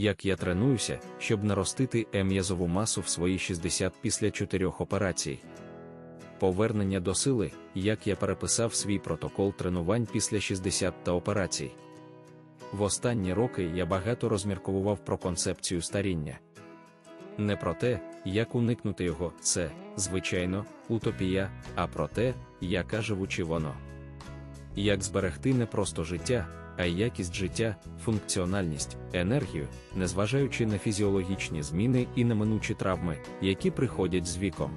як я тренуюся, щоб наростити м'язову масу в свої 60 після чотирьох операцій. Повернення до сили, як я переписав свій протокол тренувань після 60 та операцій. В останні роки я багато розмірковував про концепцію старіння. Не про те, як уникнути його, це, звичайно, утопія, а про те, яка живучи воно. Як зберегти не просто життя, а й якість життя, функціональність, енергію, незважаючи на фізіологічні зміни і неминучі травми, які приходять з віком.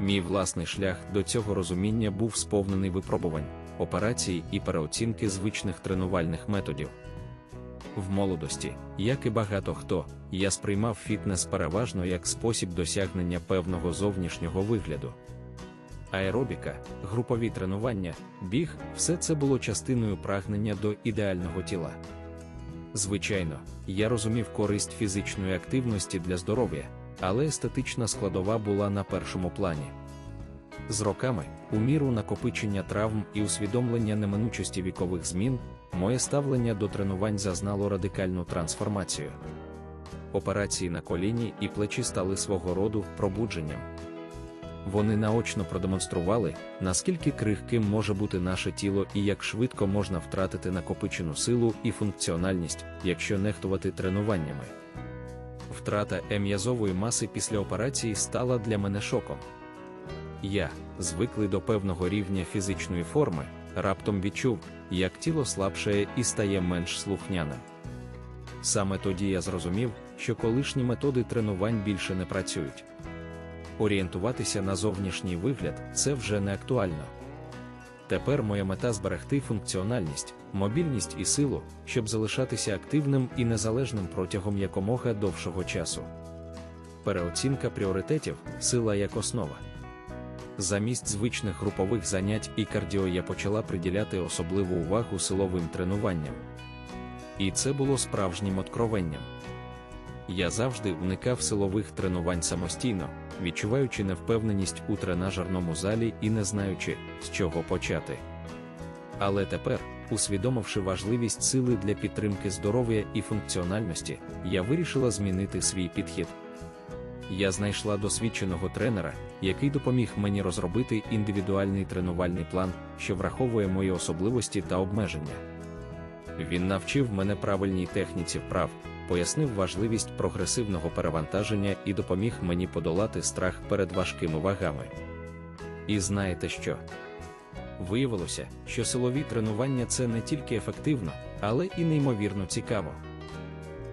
Мій власний шлях до цього розуміння був сповнений випробувань, операцій і переоцінки звичних тренувальних методів. В молодості, як і багато хто, я сприймав фітнес переважно як спосіб досягнення певного зовнішнього вигляду. Аеробіка, групові тренування, біг все це було частиною прагнення до ідеального тіла. Звичайно, я розумів користь фізичної активності для здоров'я, але естетична складова була на першому плані. З роками, у міру накопичення травм і усвідомлення неминучості вікових змін, моє ставлення до тренувань зазнало радикальну трансформацію. Операції на коліні і плечі стали свого роду пробудженням. Вони наочно продемонстрували, наскільки крихким може бути наше тіло і як швидко можна втратити накопичену силу і функціональність, якщо нехтувати тренуваннями. Втрата м'язової маси після операції стала для мене шоком. Я, звиклий до певного рівня фізичної форми, раптом відчув, як тіло слабшає і стає менш слухняним. Саме тоді я зрозумів, що колишні методи тренувань більше не працюють. Орієнтуватися на зовнішній вигляд це вже не актуально. Тепер моя мета зберегти функціональність, мобільність і силу, щоб залишатися активним і незалежним протягом якомога довшого часу. Переоцінка пріоритетів сила як основа. Замість звичних групових занять і кардіо я почала приділяти особливу увагу силовим тренуванням. І це було справжнім откровенням. Я завжди уникав силових тренувань самостійно, відчуваючи невпевненість у тренажерному залі і не знаючи, з чого почати. Але тепер, усвідомивши важливість сили для підтримки здоров'я і функціональності, я вирішила змінити свій підхід. Я знайшла досвідченого тренера, який допоміг мені розробити індивідуальний тренувальний план, що враховує мої особливості та обмеження. Він навчив мене правильній техніці вправ, пояснив важливість прогресивного перевантаження і допоміг мені подолати страх перед важкими вагами. І знаєте що? Виявилося, що силові тренування це не тільки ефективно, але і неймовірно цікаво.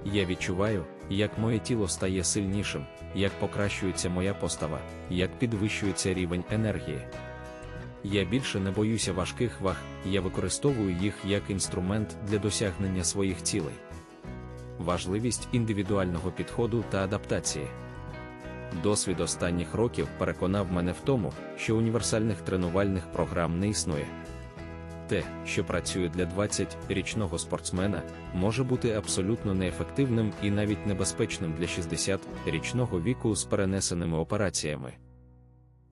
Я відчуваю, як моє тіло стає сильнішим, як покращується моя постава, як підвищується рівень енергії. Я більше не боюся важких ваг, я використовую їх як інструмент для досягнення своїх цілей. Важливість індивідуального підходу та адаптації. Досвід останніх років переконав мене в тому, що універсальних тренувальних програм не існує. Те, що працює для 20-річного спортсмена, може бути абсолютно неефективним і навіть небезпечним для 60-річного віку з перенесеними операціями.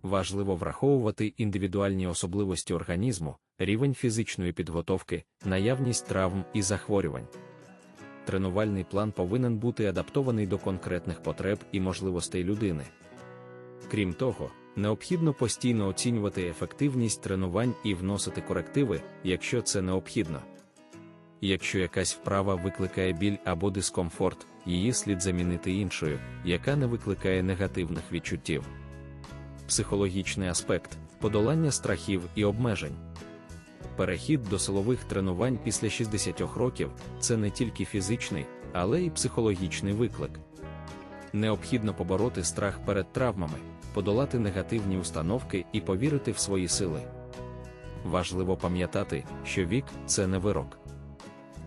Важливо враховувати індивідуальні особливості організму, рівень фізичної підготовки, наявність травм і захворювань. Тренувальний план повинен бути адаптований до конкретних потреб і можливостей людини. Крім того, необхідно постійно оцінювати ефективність тренувань і вносити корективи, якщо це необхідно. Якщо якась вправа викликає біль або дискомфорт, її слід замінити іншою, яка не викликає негативних відчуттів. Психологічний аспект подолання страхів і обмежень. Перехід до силових тренувань після 60 років це не тільки фізичний, але й психологічний виклик. Необхідно побороти страх перед травмами, подолати негативні установки і повірити в свої сили. Важливо пам'ятати, що вік це не вирок.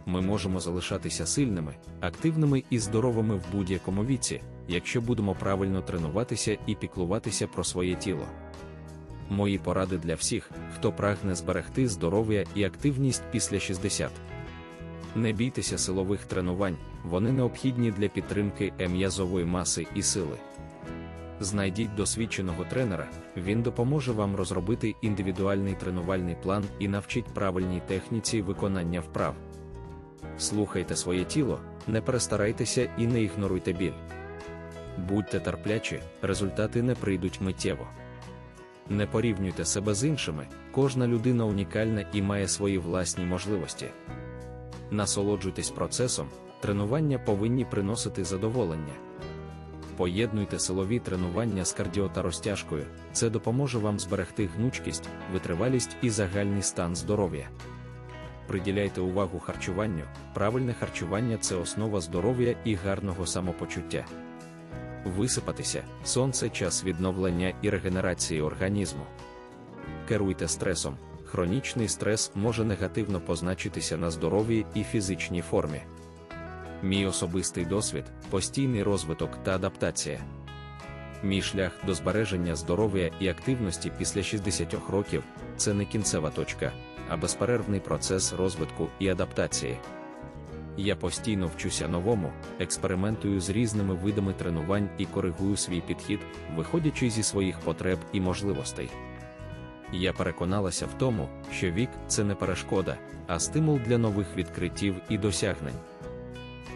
Ми можемо залишатися сильними, активними і здоровими в будь-якому віці, якщо будемо правильно тренуватися і піклуватися про своє тіло. Мої поради для всіх, хто прагне зберегти здоров'я і активність після 60. Не бійтеся силових тренувань, вони необхідні для підтримки м'язової маси і сили. Знайдіть досвідченого тренера, він допоможе вам розробити індивідуальний тренувальний план і навчить правильній техніці виконання вправ. Слухайте своє тіло, не перестарайтеся і не ігноруйте біль. Будьте терплячі, результати не прийдуть миттєво. Не порівнюйте себе з іншими, кожна людина унікальна і має свої власні можливості. Насолоджуйтесь процесом, тренування повинні приносити задоволення. Поєднуйте силові тренування з кардіо та розтяжкою, це допоможе вам зберегти гнучкість, витривалість і загальний стан здоров'я. Приділяйте увагу харчуванню, правильне харчування це основа здоров'я і гарного самопочуття. Висипатися, сонце час відновлення і регенерації організму. Керуйте стресом. Хронічний стрес може негативно позначитися на здоров'ї і фізичній формі. Мій особистий досвід постійний розвиток та адаптація. Мій шлях до збереження здоров'я і активності після 60 років це не кінцева точка, а безперервний процес розвитку і адаптації. Я постійно вчуся новому, експериментую з різними видами тренувань і коригую свій підхід, виходячи зі своїх потреб і можливостей. Я переконалася в тому, що вік це не перешкода, а стимул для нових відкриттів і досягнень.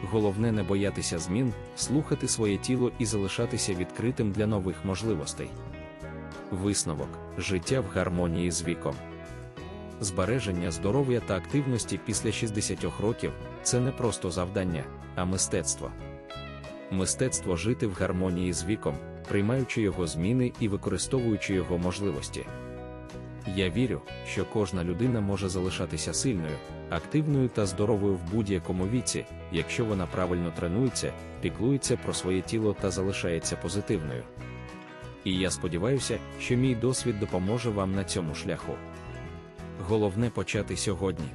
Головне не боятися змін, слухати своє тіло і залишатися відкритим для нових можливостей. Висновок життя в гармонії з віком. Збереження здоров'я та активності після 60 років це не просто завдання, а мистецтво. Мистецтво жити в гармонії з віком, приймаючи його зміни і використовуючи його можливості. Я вірю, що кожна людина може залишатися сильною, активною та здоровою в будь-якому віці, якщо вона правильно тренується, піклується про своє тіло та залишається позитивною. І я сподіваюся, що мій досвід допоможе вам на цьому шляху. Головне почати сьогодні.